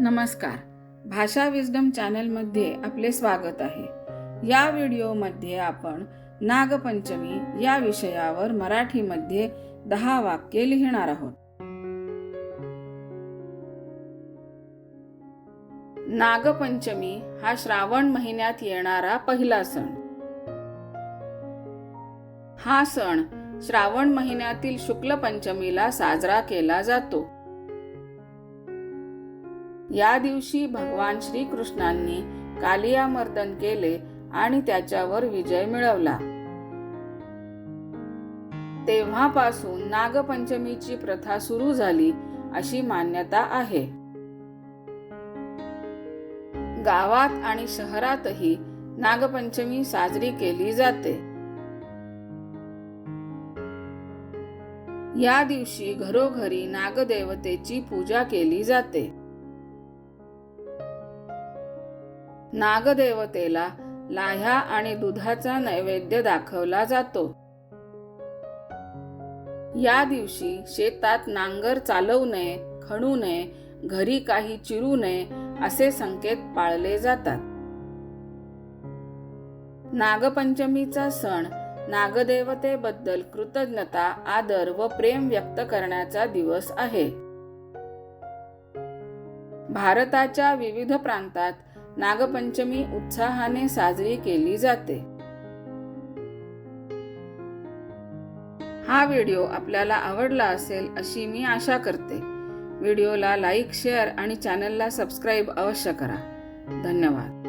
नमस्कार. भाषा विजडम चॅनलमध्ये आपले स्वागत आहे. या व्हिडिओमध्ये आपण नागपंचमी या विषयावर मराठीमध्ये दहा वाक्ये लिहिणार आहोत. नागपंचमी हा श्रावण महिन्यात येणारा पहिला सण. हा सण श्रावण महिन्यातील शुक्ल पंचमीला साजरा केला जातो. या दिवशी भगवान श्रीकृष्णांनी कालियामर्दन केले आणि त्याच्यावर विजय मिळवला. तेव्हापासून नागपंचमीची प्रथा सुरू झाली अशी मान्यता आहे. गावात आणि शहरातही नागपंचमी साजरी केली जाते. या दिवशी घरोघरी नागदेवतेची पूजा केली जाते. नागदेवतेला लाह्या आणि दुधाचा नैवेद्य दाखवला जातो. या दिवशी शेतात नांगर चालवू नये खणू नये घरी काही चिरू नये असे संकेत पाळले जातात. नागपंचमीचा सण नागदेवतेबद्दल कृतज्ञता आदर व प्रेम व्यक्त करण्याचा दिवस आहे. भारताच्या विविध प्रांतात नागपंचमी उत्साहाने साजरी केली जाते. हा व्हिडिओ आपल्याला आवडला असेल अशी मी आशा करते. व्हिडिओला लाईक शेअर आणि चॅनलला सबस्क्राईब अवश्य करा. धन्यवाद.